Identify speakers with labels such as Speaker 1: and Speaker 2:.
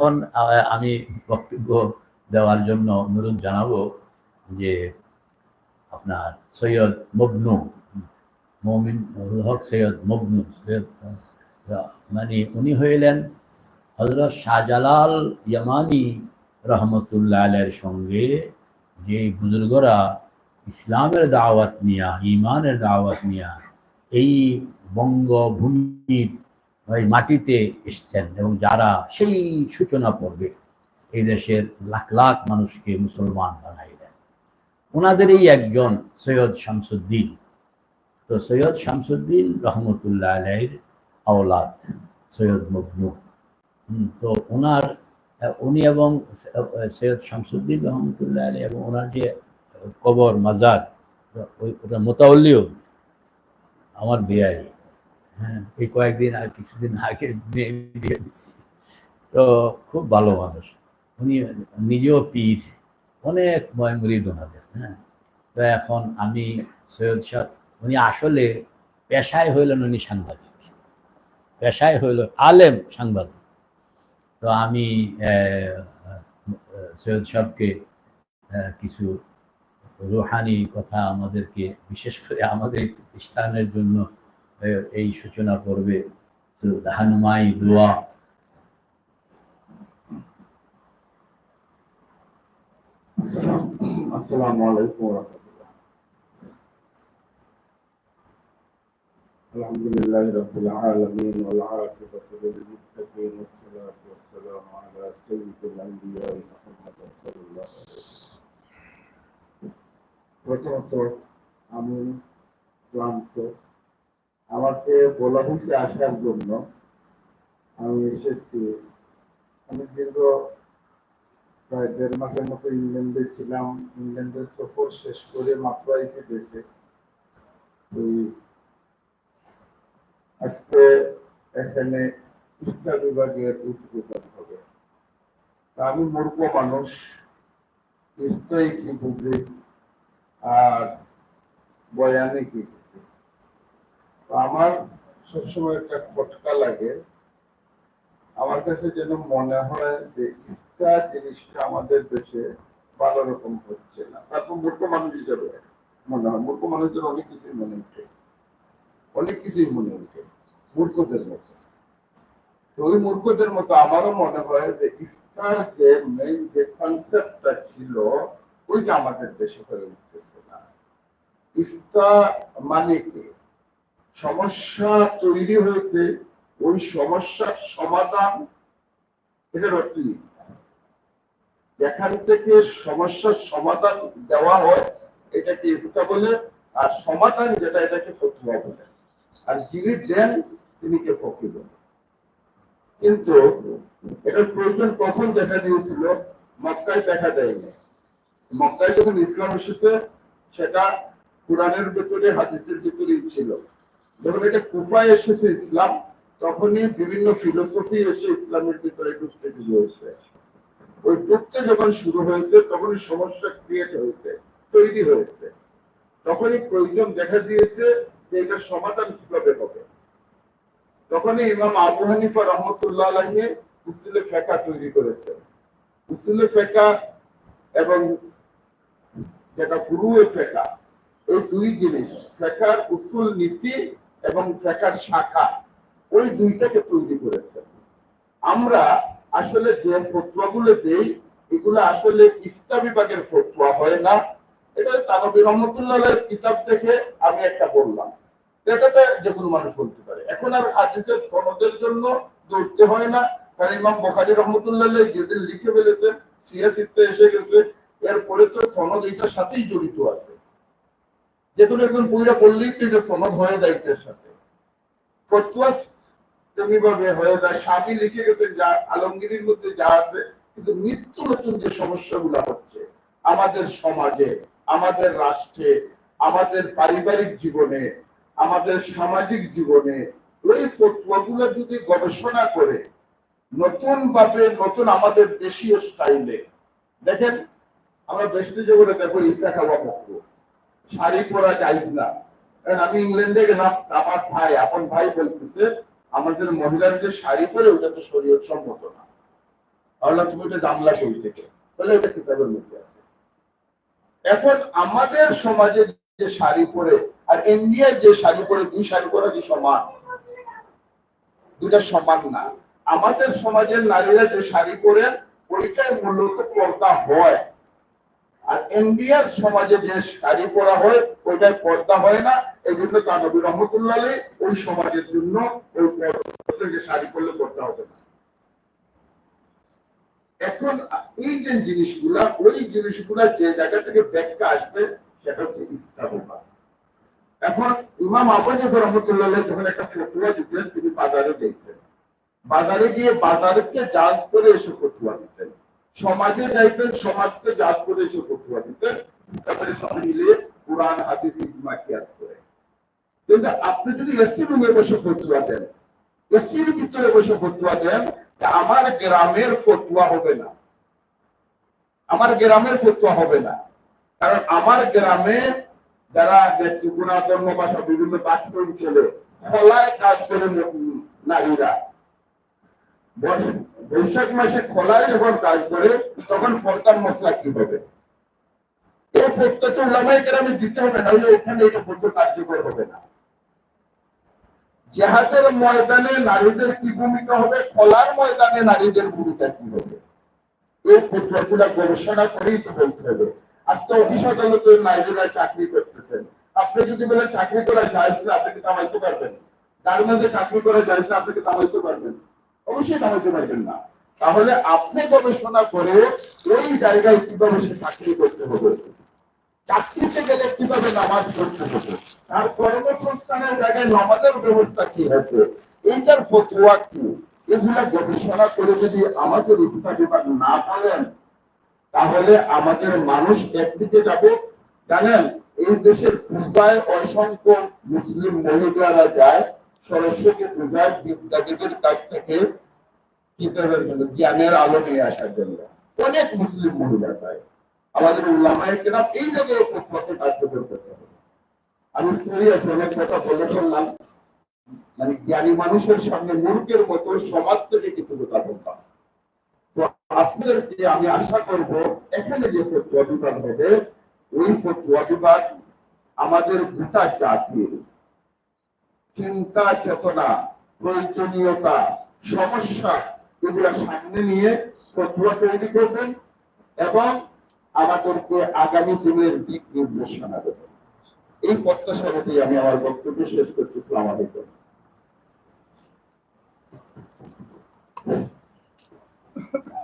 Speaker 1: এখন আমি বক্তব্য দেওয়ার জন্য অনুরোধ জানাব যে আপনার সৈয়দ মবনু, মমিন হক সৈয়দ মবনু, সৈয়দ মানে উনি হইলেন হজরত শাহজালাল ইয়ামানি রহমতুল্লাহ সঙ্গে যে বুজুর্গরা ইসলামের দাওয়াত নিয়া ইমানের দাওয়াত নিয়া এই বঙ্গভূমির ওই মাটিতে এসছেন এবং যারা সেই সূচনা পর্বে এই দেশের লাখ লাখ মানুষকে মুসলমান বানাইলেন। ওনাদেরই একজন সৈয়দ শামসুদ্দিন। তো সৈয়দ শামসুদ্দিন রহমতুল্লাহ আলাইর আওলাদ সৈয়দ মবনু। তো ওনার, উনি এবং সৈয়দ শামসুদ্দিন রহমতুল্লাহ আলী এবং ওনার যে কবর, মাজার, ওই ওটা মোতাউল্লিও, আমার বিয়াই। হ্যাঁ এই কয়েকদিন আর কিছুদিন আগে বিয়ে দিচ্ছি তো খুব ভালো মানুষ। উনি নিজেও পীর। অনেক ময়মরিদ ওনাদের হ্যাঁ। তো এখন আমি সৈয়দ শাহ উনি আসলে পেশায় হইলেন উনি সাংবাদিক। পেশায় হইল আলেম সাংবাদিক। তো আমি সৈয়দ সাহেবকে আহ, কিছু রুহানি কথা আমাদেরকে বিশেষ করে আমাদের প্রতিষ্ঠানের জন্য এই সূচনা করবে হানুমাই দোয়া
Speaker 2: السلام عليكم ورحمة الله الحمد لله رب العالمين والعاقبة للمتقين والصلاة والسلام على سيد الأنبياء محمد صلى الله عليه وسلم প্রথমত আমি ক্লান্ত আমাকে বলা হয়েছে আসার জন্য। আমি এসেছি। আমি দীর্ঘ প্রায় দেড় মাসের মতো ইংল্যান্ডে ছিলাম। ইংল্যান্ডের সফর শেষ করে মাত্রাইতে দেশে ওই আজকে এখানে শিক্ষা বিভাগের উদ্বোধন হবে। আমি মূর্খ মানুষ, নিশ্চয়ই কি বুঝি? আর বয়ানে কি? আমার সবসময় একটা খটকা লাগে। আমার কাছে যেন মনে হয় যে ইচ্ছা জিনিসটা আমাদের দেশে ভালো রকম হচ্ছে না। তারপর মূর্খ মানুষ হিসাবে মনে হয়। মূর্খ মানুষদের অনেক কিছুই মনে উঠে। অনেক কিছুই মনে উঠে। মূর্খদের মতো। তো ওই মূর্খদের মতো আমারও মনে হয় যে ইফতার যে মেইন যে কনসেপ্টটা ছিল, ওইটা আমাদের দেশে হয়ে উঠতেছে না। ইফতার মানে কি? সমস্যা তৈরি হয়েছে, ওই সমস্যার সমাধান অর্থ কি? যেখান থেকে সমস্যার সমাধান দেওয়া হয়, এটাকে ইফতা বলে, আর সমাধান যেটা, এটাকে ফতুয়া বলে। আর যিনি দেন, তিনি কে ফকি বলে। কিন্তু এটার প্রয়োজন কখন দেখা দিয়েছিল? মক্কায় দেখা দেয়নি। মক্কায় যখন ইসলাম এসেছে, সেটা কোরআনের ভেতরে, হাদিসের ভেতরেই ছিল। যখন এটা কুফায় এসেছে ইসলাম, তখনই বিভিন্ন ফিলোসফি এসে ইসলামের ভিতরে ঢুকতে শুরু হয়েছে। ওই ঢুকতে যখন শুরু হয়েছে, তখনই সমস্যা ক্রিয়েট হয়েছে, তৈরি হয়েছে। তখনই প্রয়োজন দেখা দিয়েছে যে এটার সমাধান কীভাবে হবে। তখনই ইমাম আবু হানিফা রহমতুল্লাহ আলহে উসুলে ফেকা তৈরি করেছেন উসুলে ফেকা এবং যেটা ফুরুয়ে ফেকা, এই দুই জিনিস, ফেকার উসুল নীতি এবং ফেকার শাখা, ওই দুইটাকে তৈরি করেছে। আমরা আসলে যে ফতুয়াগুলো দেই, এগুলো আসলে ইফতা বিভাগের ফতুয়া হয় না। এটা তানবী রহমতুল্লাহ কিতাব দেখে আমি একটা বললাম। এটাতে যে কোনো মানুষ বলতে পারে। এখন আর হাদিসের সনদের জন্য দৌড়তে হয় না। কারণ ইমাম বখারি রহমতুল্লাহ যেদিন লিখে ফেলেছেন সিয়াসিতে এসে গেছে। এরপরে তো সনদ এটার সাথেই জড়িত আছে। যে কোনো একজন বইরা বললেই তো এটা সনদ হয়ে এটার সাথে। ফতুয়া তেমনিভাবে হয়ে যায়। স্বামী লিখে গেছেন যা আলমগীরির মধ্যে যা আছে, কিন্তু নিত্য নতুন যে সমস্যাগুলো হচ্ছে, আমাদের সমাজে, আমাদের রাষ্ট্রে, আমাদের পারিবারিক জীবনে, আমাদের সামাজিক জীবনে, ওই ফতুয়াগুলো যদি গবেষণা করে, নতুন ভাবে নতুন আমাদের দেশীয় স্টাইলে, দেখেন, আমরা দেশে জগতে দেখো, ইসা খাওয়া পক্ষ শাড়ি পরা যাইজ না কারণ আমি ইংল্যান্ডে গেলাম, আমার ভাই, আপন ভাই বলতেছে, আমাদের মহিলার যে শাড়ি পরে, ওটা তো শরীয়ত সম্মত না। আল্লাহ তুমি এটা জানলা কই থেকে। বলে এটা কিতাবের মধ্যে আছে। এখন আমাদের সমাজে যে শাড়ি পরে, আর ইন্ডিয়ার যে শাড়ি পরে, দুই শাড়ি পরা কি সমান? দুটা সমান না। আমাদের সমাজের নারীরা যে শাড়ি পরে ওইটাই মূলত পর্দা হয়। আর ইন্ডিয়ার সমাজে যে শাড়ি পরা হয় ওইটাই পর্দা হয় না। এই জন্য তানবী রহমতুল্লাহ ওই সমাজের জন্য ওই থেকে শাড়ি পরলে পর্দা হবে না। এখন এই যে জিনিসগুলা, ওই জিনিসগুলা যে জায়গা থেকে ব্যাখ্যা আসবে, সেটা হচ্ছে ইস্তাবুল্লাহ এখন ইমাম আবাজ রহমতুল্লাহ যখন একটা ফতুয়া দিতেন, তিনি বাজারে দেখতেন। বাজারে গিয়ে বাজারকে জাজ করে এসে ফতুয়া দিতেন। সমাজে যাইতেন সমাজকে জাজ করে এসে ফতুয়া দিতেন তারপরে সবাই মিলে কোরআন, হাদিস, ইজমা, কিয়াস করে। কিন্তু আপনি যদি এসি রুমে বসে ফতুয়া দেন এসির ভিতরে বসে ফতুয়া দেন আমার গ্রামের ফতুয়া হবে না। আমার গ্রামের ফতুয়া হবে না। কারণ আমার গ্রামে যারা ত্রিপুরা ধর্ম ভাষা বিভিন্ন বাস্তব চলে, খোলায় কাজ করে নারীরা। বৈ- বৈশাখ মাসে খোলায় যখন কাজ করে, তখন পর্দার মশলা কি হবে এই তো উলামাই গ্রামে দিতে হবে না হলে এখানে এটা পড়তে কার্যকর হবে না। জাহাজের ময়দানে নারীদের কি ভূমিকা হবে? খোলার ময়দানে নারীদের ভূমিকা কি হবে? এই ফটোগুলা গবেষণা করেই তো বলতে হবে। আজকে অফিস আদালতে নারীরা চাকরি করতেছেন। আপনি যদি বলেন, চাকরি করা যায় না আপনি কি কামাইতে পারবেন? গার্মেন্টে চাকরি করা যায় না আপনি কি কামাইতে পারবেন? অবশ্যই কামাইতে পারবেন না। তাহলে আপনি গবেষণা করে ওই জায়গায় কীভাবে সে চাকরি করতে হবে? চাকরিতে গেলে কীভাবে নামাজ পড়তে হবে? তার কর্মসংস্থানের জায়গায় নামাজের ব্যবস্থা কি হচ্ছে এইটার ফতুয়া কি? এগুলা গবেষণা করে যদি আমাদের ইফতা বিভাগ না বলেন তাহলে আমাদের মানুষ একদিকে যাবে, জানেন? এই দেশের পূজায় অসংখ্য মুসলিম মহিলারা যায় সরস্বতী পূজায় বিদ্যাপীঠের কাছ থেকে কি করার জন্য, জ্ঞানের আলো নিয়ে আসার জন্য। অনেক মুসলিম মহিলা যায় আমাদের উল্লামায় কেনা এই জায়গায় পথে কার্যকর করতে হবে। আমি সিরিয়াস অনেক কথা বলে ফেললাম মানে জ্ঞানী মানুষের সামনে মূর্খের মতো সমাজ থেকে কিছু কথা বলতাম তো আপনাদেরকে আমি আশা করব, এখানে যে ফতুয়া বিভাগ হবে, ওই ফতুয়া বিভাগ আমাদের গোটা জাতির চিন্তা, চেতনা, প্রয়োজনীয়তা, সমস্যা এগুলো সামনে নিয়ে ফতুয়া তৈরি করবেন এবং আমাদেরকে আগামী দিনের দিক নির্দেশনা দেবেন। এই প্রত্যাশা রেখেই আমি আমার বক্তব্য শেষ করছি। আলাইকুম।